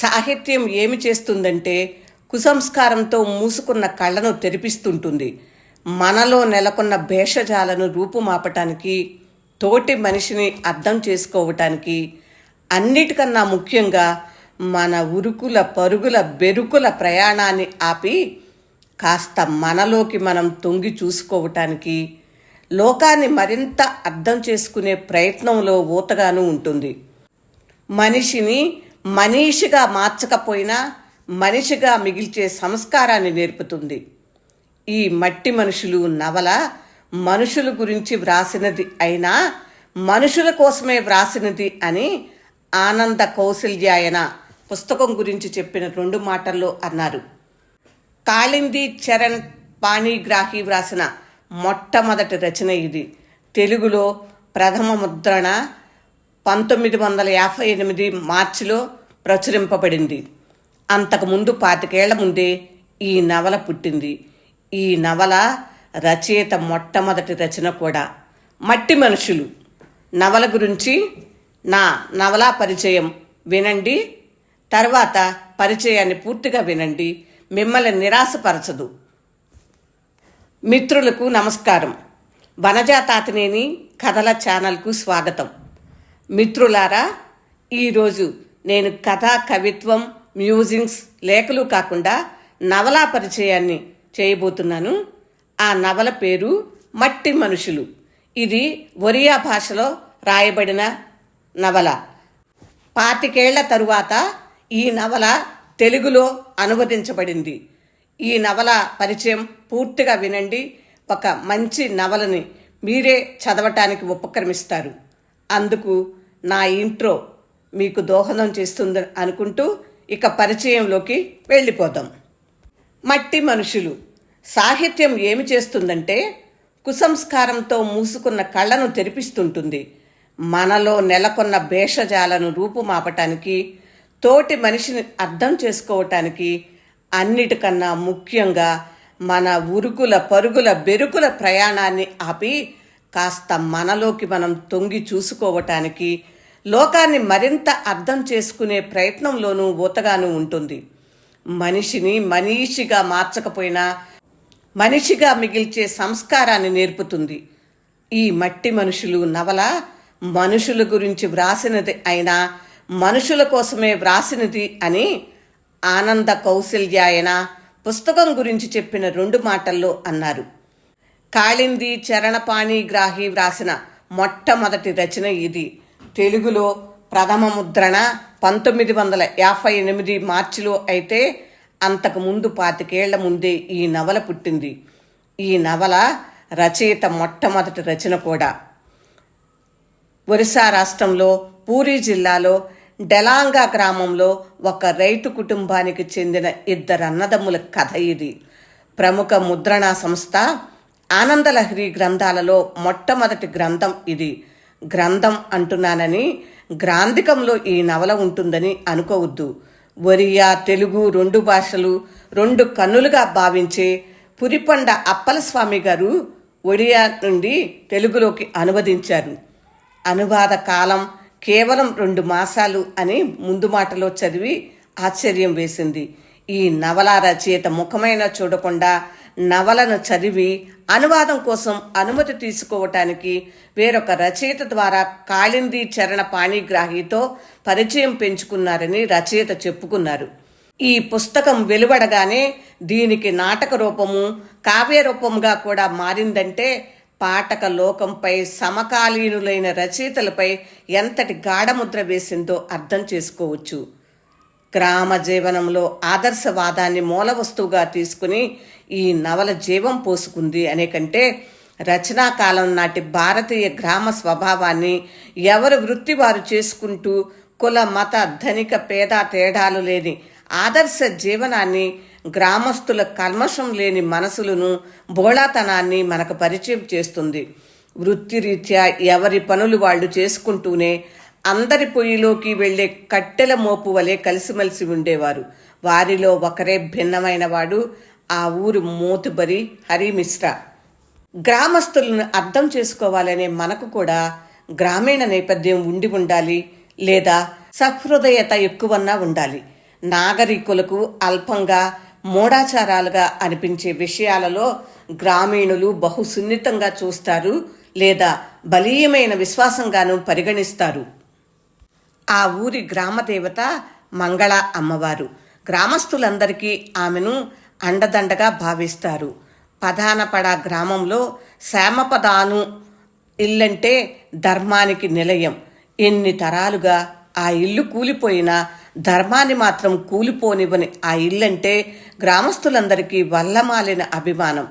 సాహిత్యం ఏమి చేస్తుందంటే కుసంస్కారంతో మూసుకున్న కళ్ళను తెరిపిస్తుంటుంది. మనలో నెలకొన్న భేషజాలను రూపుమాపటానికి తోటి మనిషిని అర్థం చేసుకోవటానికి అన్నిటికన్నా ముఖ్యంగా మన ఉరుకుల పరుగుల బెరుకుల ప్రయాణాన్ని ఆపి కాస్త మనలోకి మనం తొంగి చూసుకోవటానికి లోకాన్ని మరింత అర్థం చేసుకునే ప్రయత్నంలో ఊతగాను ఉంటుంది. మనిషిని మనిషిగా మార్చకపోయినా మనిషిగా మిగిల్చే సంస్కారాన్ని నేర్పుతుంది. ఈ మట్టి మనుషులు నవల మనుషుల గురించి వ్రాసినది అయినా మనుషుల కోసమే వ్రాసినది అని ఆనంద కౌశల్యాయన పుస్తకం గురించి చెప్పిన రెండు మాటల్లో అన్నారు. కాళింది చరణ్ పాణిగ్రాహి వ్రాసిన మొట్టమొదటి రచన ఇది. తెలుగులో ప్రథమ ముద్రణ పంతొమ్మిది వందల యాభై ఎనిమిది మార్చిలో ప్రచురింపబడింది. అంతకుముందు పాతికేళ్ళ ముందే ఈ నవల పుట్టింది. ఈ నవల రచయిత మొట్టమొదటి రచన కూడా మట్టి మనుషులు. నవల గురించి నా నవలా పరిచయం వినండి. తర్వాత పరిచయాన్ని పూర్తిగా వినండి. మిమ్మల్ని నిరాశపరచదు. మిత్రులకు నమస్కారం. వనజాతాతనేని కథల ఛానల్కు స్వాగతం. మిత్రులారా ఈరోజు నేను కథ కవిత్వం మ్యూజింగ్స్ లేఖలు కాకుండా నవలా పరిచయాన్ని చేయబోతున్నాను. ఆ నవల పేరు మట్టి మనుషులు. ఇది ఒరియా భాషలో రాయబడిన నవల. పాతికేళ్ళ తరువాత ఈ నవల తెలుగులో అనువదించబడింది. ఈ నవల పరిచయం పూర్తిగా వినండి. ఒక మంచి నవలని మీరే చదవటానికి ఉపక్రమిస్తారు. అందుకు నా ఇంట్రో మీకు దోహదం చేస్తుంది అనుకుంటూ ఇక పరిచయంలోకి వెళ్ళిపోదాం. మట్టి మనుషులు. సాహిత్యం ఏమి చేస్తుందంటే కుసంస్కారంతో మూసుకున్న కళ్ళను తెరిపిస్తుంటుంది. మనలో నెలకొన్న భేషజాలను రూపుమాపటానికి తోటి మనిషిని అర్థం చేసుకోవటానికి అన్నిటికన్నా ముఖ్యంగా మన ఉరుకుల పరుగుల బెరుకుల ప్రయాణాన్ని ఆపి కాస్త మనలోకి మనం తొంగి చూసుకోవటానికి లోకాన్ని మరింత అర్థం చేసుకునే ప్రయత్నంలోనూ ఊతగాను ఉంటుంది. మనిషిని మనీషిగా మార్చకపోయినా మనిషిగా మిగిల్చే సంస్కారాన్ని నేర్పుతుంది. ఈ మట్టి మనుషులు నవల మనుషుల గురించి వ్రాసినది అయినా మనుషుల కోసమే వ్రాసినది అని ఆనంద కౌశల్యాయన పుస్తకం గురించి చెప్పిన రెండు మాటల్లో అన్నారు. కాళింది చరణపాణి గ్రాహి వ్రాసిన మొట్టమొదటి రచన ఇది. తెలుగులో ప్రథమ ముద్రణ పంతొమ్మిది వందల యాభై ఎనిమిది మార్చిలో అయితే అంతకు ముందు పాతికేళ్ళ ముందే ఈ నవల పుట్టింది. ఈ నవల రచయిత మొట్టమొదటి రచన కూడా. ఒరిస్సా రాష్ట్రంలో పూరీ జిల్లాలో డెలాంగా గ్రామంలో ఒక రైతు కుటుంబానికి చెందిన ఇద్దరు అన్నదమ్ముల కథ ఇది. ప్రముఖ ముద్రణా సంస్థ ఆనందలహరి గ్రంథాలలో మొట్టమొదటి గ్రంథం ఇది. గ్రంథం అంటున్నానని గ్రాంధికంలో ఈ నవల ఉంటుందని అనుకోవద్దు. ఒరియా తెలుగు రెండు భాషలు రెండు కన్నులుగా భావించే పురిపండ అప్పలస్వామి గారు ఒడియా నుండి తెలుగులోకి అనువదించారు. అనువాద కాలం కేవలం రెండు మాసాలు అని ముందు మాటలో చదివి ఆశ్చర్యం వేసింది. ఈ నవల రచయిత ముఖమైన చూడకుండా నవలను చదివి అనువాదం కోసం అనుమతి తీసుకోవటానికి వేరొక రచయిత ద్వారా కాళింది చరణ పాణిగ్రాహితో పరిచయం పెంచుకున్నారని రచయిత చెప్పుకున్నారు. ఈ పుస్తకం వెలువడగానే దీనికి నాటక రూపము కావ్య రూపముగా కూడా మారిందంటే పాటక లోకంపై సమకాలీనులైన రచయితలపై ఎంతటి గాఢముద్ర వేసిందో అర్థం చేసుకోవచ్చు. గ్రామ జీవనంలో ఆదర్శవాదాన్ని మూల వస్తువుగా తీసుకుని ఈ నవల జీవం పోసుకుంది అనే కంటే రచనాకాలం నాటి భారతీయ గ్రామ స్వభావాన్ని ఎవరు వృత్తి వారు చేసుకుంటూ కుల మత ధనిక పేద తేడాలు లేని ఆదర్శ జీవనాన్ని గ్రామస్తుల కల్మషం లేని మనసులను బోళాతనాన్ని మనకు పరిచయం చేస్తుంది. వృత్తిరీత్యా ఎవరి పనులు వాళ్ళు చేసుకుంటూనే అందరి పొయ్యిలోకి వెళ్ళే కట్టెల మోపు వలె కలిసిమెలిసి ఉండేవారు. వారిలో ఒకరే భిన్నమైన వాడు ఆ ఊరు మోతుబరి హరిమిశ్రా. గ్రామస్తులను అర్థం చేసుకోవాలనే మనకు కూడా గ్రామీణ నేపథ్యం ఉండి ఉండాలి లేదా సహృదయత ఎక్కువన్నా ఉండాలి. నాగరికులకు అల్పంగా మూఢాచారాలుగా అనిపించే విషయాలలో గ్రామీణులు బహు సున్నితంగా చూస్తారు లేదా బలీయమైన విశ్వాసంగాను పరిగణిస్తారు. ఆ ఊరి గ్రామదేవత మంగళ అమ్మవారు. గ్రామస్తులందరికీ ఆమెను అండదండగా భావిస్తారు. పదానపడ గ్రామంలో శ్యామపదాను ఇల్లంటే ధర్మానికి నిలయం. ఎన్ని తరాలుగా ఆ ఇల్లు కూలిపోయినా ధర్మాన్ని మాత్రం కూలిపోనివ్వని ఆ ఇల్లంటే గ్రామస్తులందరికీ వల్లమాలిన అభిమానం.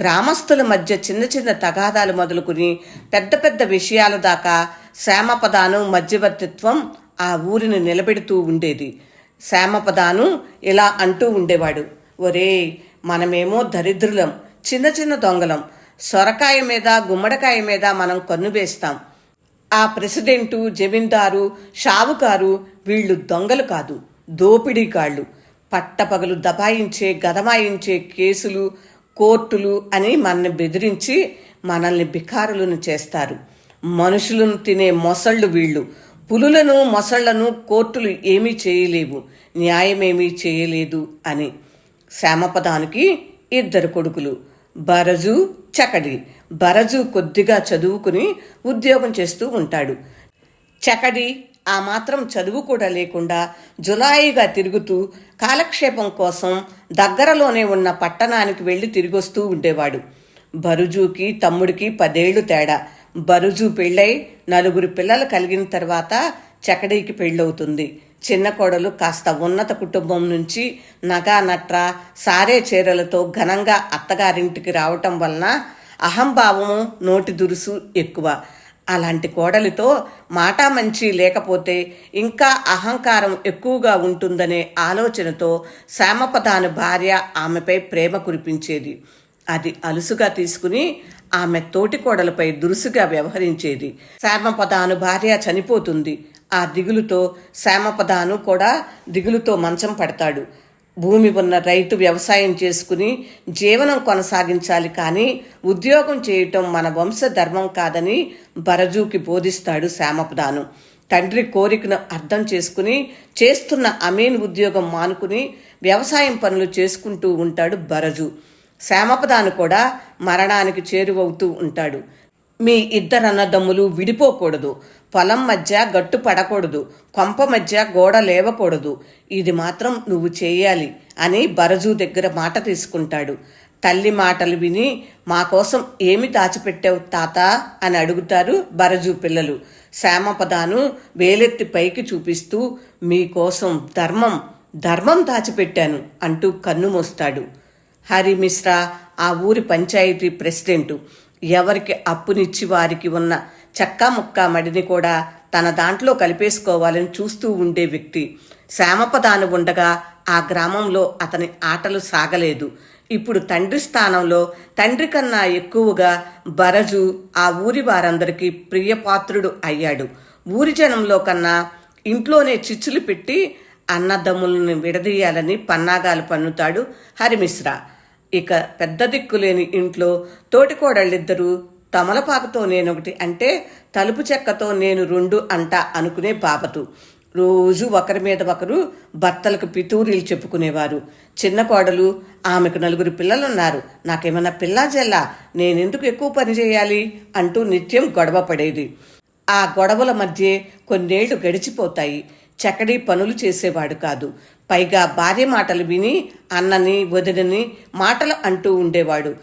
గ్రామస్తుల మధ్య చిన్న చిన్న తగాదాలు మొదలుకుని పెద్ద పెద్ద విషయాల దాకా శ్యామపదాను మధ్యవర్తిత్వం ఆ ఊరిని నిలబెడుతూ ఉండేది. శ్యామపదాను ఇలా అంటూ ఉండేవాడు. ఒరే మనమేమో దరిద్రులం చిన్న చిన్న దొంగలం. సొరకాయ మీద గుమ్మడికాయ మీద మనం కన్ను వేస్తాం. ఆ ప్రెసిడెంటు జమీందారు షావుకారు వీళ్ళు దొంగలు కాదు దోపిడీగాళ్ళు పట్టపగలు దబాయించే గదమాయించే కేసులు కోర్టులు అని మనల్ని బెదిరించి మనల్ని బికారులను చేస్తారు. మనుషులను తినే మొసళ్ళు వీళ్ళు. పులులను మొసళ్ళను కోర్టులు ఏమీ చేయలేవు. న్యాయమేమీ చేయలేదు అని శ్యామపదానికి ఇద్దరు కొడుకులు. బరజు చకడి. బరజు కొద్దిగా చదువుకుని ఉద్యోగం చేస్తూ ఉంటాడు. చకడి ఆ మాత్రం చదువు కూడా లేకుండా జులాయిగా తిరుగుతూ కాలక్షేపం కోసం దగ్గరలోనే ఉన్న పట్టణానికి వెళ్ళి తిరిగొస్తూ ఉండేవాడు. బరుజుకి తమ్ముడికి పదేళ్ళు తేడా. బరుజు పెళ్ళై నలుగురు పిల్లలు కలిగిన తర్వాత చకడీకి పెళ్ళవుతుంది. చిన్న కోడలు కాస్త ఉన్నత కుటుంబం నుంచి నగా నట్ర సారే చీరలతో ఘనంగా అత్తగారింటికి రావటం వలన అహంభావము నోటి దురుసు ఎక్కువ. అలాంటి కోడలితో మాట మంచి లేకపోతే ఇంకా అహంకారం ఎక్కువగా ఉంటుందనే ఆలోచనతో శ్యామపదాను భార్య ఆమెపై ప్రేమ కురిపించేది. అది అలుసుగా తీసుకుని ఆమె తోటి కోడలపై దురుసుగా వ్యవహరించేది. శ్యామపదాను భార్య చనిపోతుంది. ఆ దిగులుతో శ్యామపదాను కూడా దిగులుతో మంచం పడతాడు. భూమి ఉన్న రైతు వ్యవసాయం చేసుకుని జీవనం కొనసాగించాలి కానీ ఉద్యోగం చేయటం మన వంశ ధర్మం కాదని బరజూకి బోధిస్తాడు శ్యామపదాను. తండ్రి కోరికను అర్థం చేసుకుని చేస్తున్న అమీన్ ఉద్యోగం మానుకుని వ్యవసాయం పనులు చేసుకుంటూ ఉంటాడు బరజు. శ్యామపదాను కూడా మరణానికి చేరువవుతూ ఉంటాడు. మీ ఇద్దరు అన్నదమ్ములు విడిపోకూడదు. పొలం మధ్య గట్టు పడకూడదు. కొంప మధ్య గోడ లేవకూడదు. ఇది మాత్రం నువ్వు చేయాలి అని బరజు దగ్గర మాట తీసుకుంటాడు. తల్లి మాటలు విని మా కోసం ఏమి దాచిపెట్టావు తాత? అని అడుగుతారు బరజు పిల్లలు. శ్యామపదాను వేలెత్తి పైకి చూపిస్తూ మీకోసం ధర్మం ధర్మం దాచిపెట్టాను అంటూ కన్ను మోస్తాడు. హరి మిశ్రా ఆ ఊరి పంచాయతీ ప్రెసిడెంటు. ఎవరికి అప్పునిచ్చి వారికి ఉన్న చక్కా ముక్క మడిని కూడా తన దాంట్లో కలిపేసుకోవాలని చూస్తూ ఉండే వ్యక్తి. శ్యామపదాను ఉండగా ఆ గ్రామంలో అతని ఆటలు సాగలేదు. ఇప్పుడు తండ్రి స్థానంలో తండ్రి కన్నా ఎక్కువగా బరజు ఆ ఊరి వారందరికీ ప్రియపాత్రుడు అయ్యాడు. ఊరి జనంలో కన్నా ఇంట్లోనే చిచ్చులు పెట్టి అన్నదమ్ములను విడదీయాలని పన్నాగాలు పన్నుతాడు హరిమిశ్రా ఇక పెద్ద దిక్కులేని ఇంట్లో తోటికోడళ్ళిద్దరూ తమలపాకుతో నేనొకటి అంటే తలుపు చెక్కతో నేను రెండు అంట అనుకునే బాపతు. రోజు ఒకరి మీద ఒకరు భర్తలకు పితూరీలు చెప్పుకునేవారు. చిన్న కోడలు ఆమెకు నలుగురు పిల్లలున్నారు. నాకేమన్నా పిల్లా జల్లా? నేనెందుకు ఎక్కువ పని చేయాలి? అంటూ నిత్యం గొడవ పడేది. ఆ గొడవల మధ్య కొన్నేళ్ళు గడిచిపోతాయి. చకడి పనులు చేసేవాడు కాదు. పైగా భార్య మాటలు విని అన్నని వదినని మాటలు అంటూ ఉండేవాడు.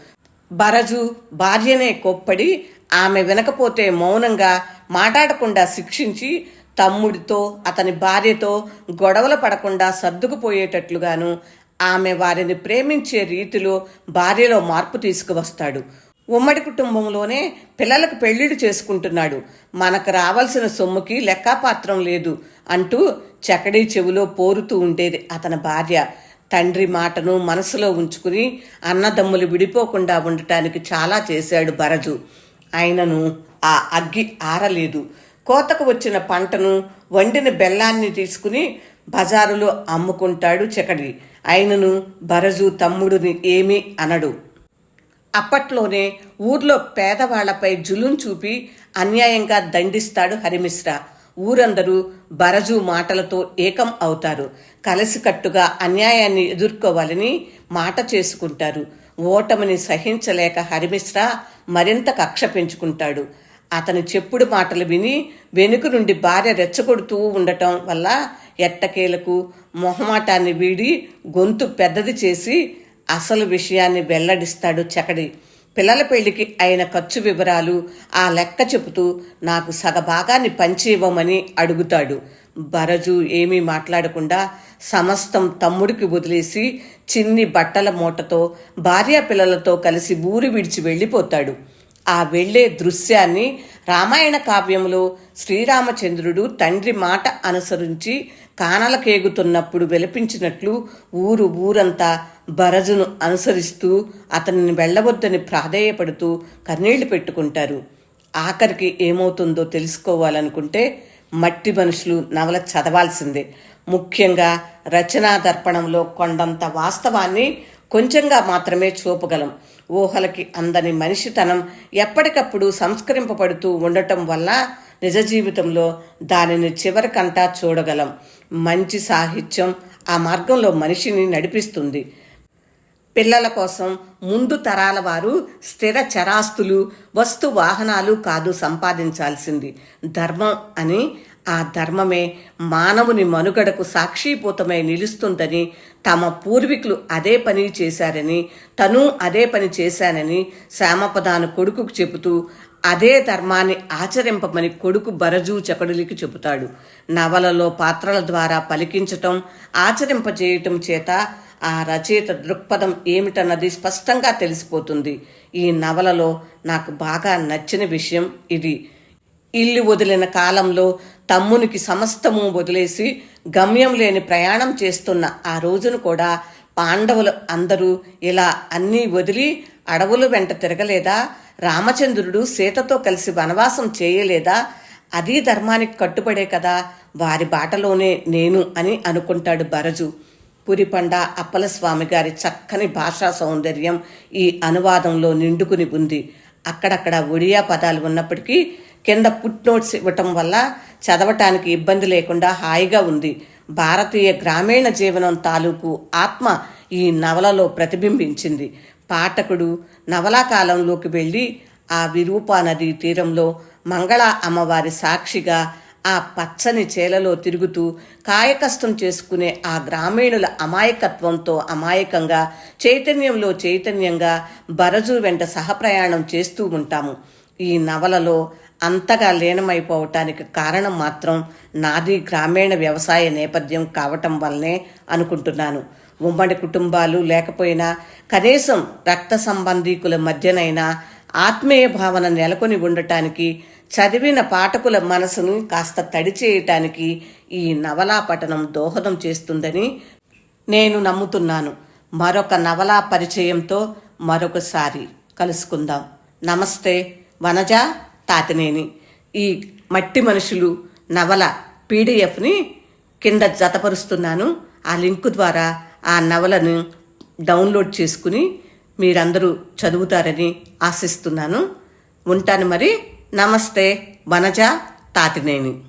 బరజు భార్యనే కొప్పడి ఆమె వినకపోతే మౌనంగా మాట్లాడకుండా శిక్షించి తమ్ముడితో అతని భార్యతో గొడవలు పడకుండా సర్దుకుపోయేటట్లుగాను ఆమె వారిని ప్రేమించే రీతిలో భార్యలో మార్పు తీసుకువస్తాడు. ఉమ్మడి కుటుంబంలోనే పిల్లలకు పెళ్ళిళ్ళు చేసుకుంటున్నాడు. మనకు రావాల్సిన సొమ్ముకి లెక్కాపాత్రం లేదు అంటూ చకడీ చెవిలో పోరుతూ ఉండేది అతని భార్య. తండ్రి మాటను మనసులో ఉంచుకుని అన్నదమ్ములు విడిపోకుండా ఉండటానికి చాలా చేశాడు భరజు. ఆయనను ఆ అగ్గి ఆరలేదు. కోతకు వచ్చిన పంటను వండిన బెల్లాన్ని తీసుకుని బజారులో అమ్ముకుంటాడు చకడి ఆయనను బరజు తమ్ముడిని ఏమీ అనడు. అప్పట్లోనే ఊర్లో పేదవాళ్ళపై జులుం చూపి అన్యాయంగా దండిస్తాడు హరిమిశ్ర. ఊరందరూ బరజు మాటలతో ఏకం అవుతారు. కలిసికట్టుగా అన్యాయాన్ని ఎదుర్కోవాలని మాట చేసుకుంటారు. ఓటమిని సహించలేక హరిమిశ్రా మరింత కక్ష పెంచుకుంటాడు. అతని చెప్పుడు మాటలు విని వెనుక నుండి భార్య రెచ్చగొడుతూ ఉండటం వల్ల ఎట్టకేలకు మొహమాటాన్ని వీడి గొంతు పెద్దది చేసి అసలు విషయాన్ని వెల్లడిస్తాడు చకడి. పిల్లల పెళ్ళికి అయిన ఖర్చు వివరాలు ఆ లెక్క చెబుతూ నాకు సగభాగాన్ని పంచి ఇవ్వమని అడుగుతాడు. బరజు ఏమీ మాట్లాడకుండా సమస్తం తమ్ముడికి వదిలేసి చిన్ని బట్టల మూటతో భార్యా పిల్లలతో కలిసి ఊరి విడిచి వెళ్ళిపోతాడు. ఆ వెళ్ళే దృశ్యాన్ని రామాయణ కావ్యంలో శ్రీరామచంద్రుడు తండ్రి మాట అనుసరించి కానలకేగుతున్నప్పుడు విలపించినట్లు ఊరు ఊరంతా భరజును అనుసరిస్తూ అతనిని వెళ్ళవద్దని ప్రాధేయపడుతూ కన్నీళ్ళు పెట్టుకుంటారు. ఆఖరికి ఏమవుతుందో తెలుసుకోవాలనుకుంటే మట్టి మనుషులు నవల చదవాల్సిందే. ముఖ్యంగా రచనా దర్పణంలో కొండంత వాస్తవాన్ని కొంచెంగా మాత్రమే చూపగలం. ఊహలకి అందని మనిషితనం ఎప్పటికప్పుడు సంస్కరింపబడుతూ ఉండటం వల్ల నిజ జీవితంలో దానిని చివరికంటా చూడగలం. మంచి సాహిత్యం ఆ మార్గంలో మనిషిని నడిపిస్తుంది. పిల్లల కోసం ముందు తరాల వారు స్థిర చరాస్తులు వస్తు వాహనాలు కాదు సంపాదించాల్సింది. ధర్మం అని ఆ ధర్మమే మానవుని మనుగడకు సాక్షీభూతమై నిలుస్తుందని తమ పూర్వీకులు అదే పని చేశారని తను అదే పని చేశానని శ్యామపదాను కొడుకుకు చెబుతూ అదే ధర్మాన్ని ఆచరింపమని కొడుకు బరజూ చకడులికి చెబుతాడు. నవలలో పాత్రల ద్వారా పలికించటం ఆచరింపజేయటం చేత ఆ రచయిత దృక్పథం ఏమిటన్నది స్పష్టంగా తెలిసిపోతుంది. ఈ నవలలో నాకు బాగా నచ్చిన విషయం ఇది. ఇల్లు వదిలిన కాలంలో తమ్మునికి సమస్తము వదిలేసి గమ్యం లేని ప్రయాణం చేస్తున్న ఆ రోజును కూడా పాండవులు అందరూ ఇలా అన్నీ వదిలి అడవులు వెంట తిరగలేదా? రామచంద్రుడు సీతతో కలిసి వనవాసం చేయలేదా? అదీ ధర్మానికి కట్టుబడే కదా వారి బాటలోనే నేను అని అనుకుంటాడు భరజు. పురిపండ అప్పలస్వామి గారి చక్కని భాషా సౌందర్యం ఈ అనువాదంలో నిండుకుని ఉంది. అక్కడక్కడ ఒడియా పదాలు ఉన్నప్పటికీ కింద పుట్ నోట్స్ ఇవ్వటం వల్ల చదవటానికి ఇబ్బంది లేకుండా హాయిగా ఉంది. భారతీయ గ్రామీణ జీవనం తాలూకు ఆత్మ ఈ నవలలో ప్రతిబింబించింది. పాఠకుడు నవలా కాలంలోకి వెళ్ళి ఆ విరూపా నదీ తీరంలో మంగళ అమ్మవారి సాక్షిగా ఆ పచ్చని చేలలో తిరుగుతూ కాయకష్టం చేసుకునే ఆ గ్రామీణుల అమాయకత్వంతో అమాయకంగా చైతన్యంలో చైతన్యంగా బరజు వెంట సహప్రయాణం చేస్తూ ఉంటాము. ఈ నవలలో అంతగా లీనమైపోవటానికి కారణం మాత్రం నాది గ్రామీణ వ్యవసాయ నేపథ్యం కావటం వల్లనే అనుకుంటున్నాను. ఉమ్మడి కుటుంబాలు లేకపోయినా కనీసం రక్త సంబంధీకుల మధ్యనైనా ఆత్మీయ భావన నెలకొని ఉండటానికి చదివిన పాఠకుల మనసును కాస్త తడి చేయటానికి ఈ నవలా పఠనం దోహదం చేస్తుందని నేను నమ్ముతున్నాను. మరొక నవలా పరిచయంతో మరొకసారి కలుసుకుందాం. నమస్తే వనజ తాతినేని. ఈ మట్టి మనుషులు నవల పీడిఎఫ్ని కింద జతపరుస్తున్నాను. ఆ లింకు ద్వారా ఆ నవలను డౌన్లోడ్ చేసుకుని మీరందరూ చదువుతారని ఆశిస్తున్నాను. ఉంటాను మరి. నమస్తే. వనజ తాతినేని.